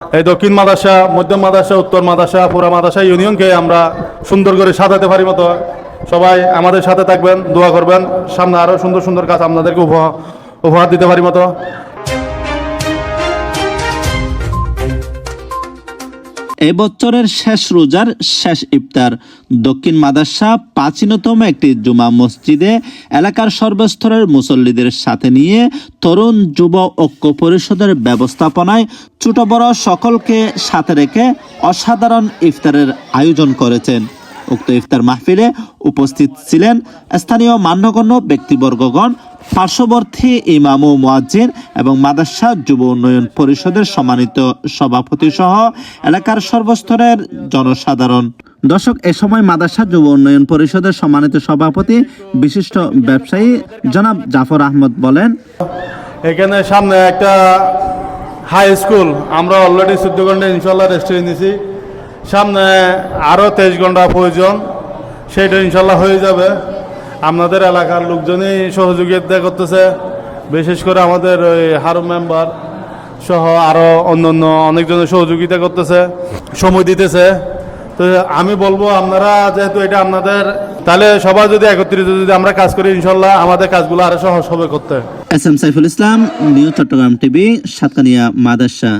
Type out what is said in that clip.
এই দক্ষিণ মাদাসা মধ্যম মাদাসা উত্তর মাদাসা পুরা মাদাসা ইউনিয়নকে আমরা সুন্দর করে সাজাতে পারি মতো। সবাই আমাদের সাথে থাকবেন, দোয়া করবেন। সামনে আরও সুন্দর সুন্দর কাজ আপনাদেরকে উপহার উপহার দিতে পারি মতো। এবছরের শেষ রোজার শেষ ইফতার। দক্ষিণ মাদাসা প্রাচীনতম একটি জুমা মসজিদে এলাকার সর্বস্তরের মুসল্লিদের সাথে নিয়ে তরুণ যুব ঐক্য পরিষদের ব্যবস্থাপনায় ছোট বড় সকলকে সাথে রেখে অসাধারণ ইফতারের আয়োজন করেছেন। উক্ত ইফতার মাহফিলে উপস্থিত ছিলেন স্থানীয় মান্যগণ্য ব্যক্তিবর্গগণ, পার্শ্ববর্তী ইমাম ও মুয়াজ্জিন এবং মাদাসা যুব উন্নয়ন পরিষদের সম্মানিত সভাপতি সহ এলাকার সর্বস্তরের জনসাধারণ। দর্শক, এ সময় মাদাসা যুব উন্নয়ন পরিষদের সম্মানিত সভাপতি, বিশিষ্ট ব্যবসায়ী জনাব জাফর আহমদ বলেন, এখানে সামনে একটা হাই স্কুল আমরা অলরেডি ঘণ্টা ইনশাল্লাহ রেস্টুরেন্ট নিয়েছি সামনে আরও তেইশ ঘণ্টা প্রয়োজন সেইটা ইনশাল্লাহ হয়ে যাবে। আপনাদের এলাকার লোকজনই সহযোগিতা করতেছে, বিশেষ করে আমাদের ওই হারুম মেম্বার সহ আরও অন্য অন্য অনেকজনের সহযোগিতা করতেছে, সময় দিতেছে। তো আমি বলব, আপনারা যেহেতু এটা আপনাদের, তাহলে সবাই যদি একত্রিত যদি আমরা কাজ করি, ইনশাল্লাহ আমাদের কাজগুলো আরও সহজ হবে করতে। S M Saiful Islam, new Chittagong TV, Satkania মাদাসা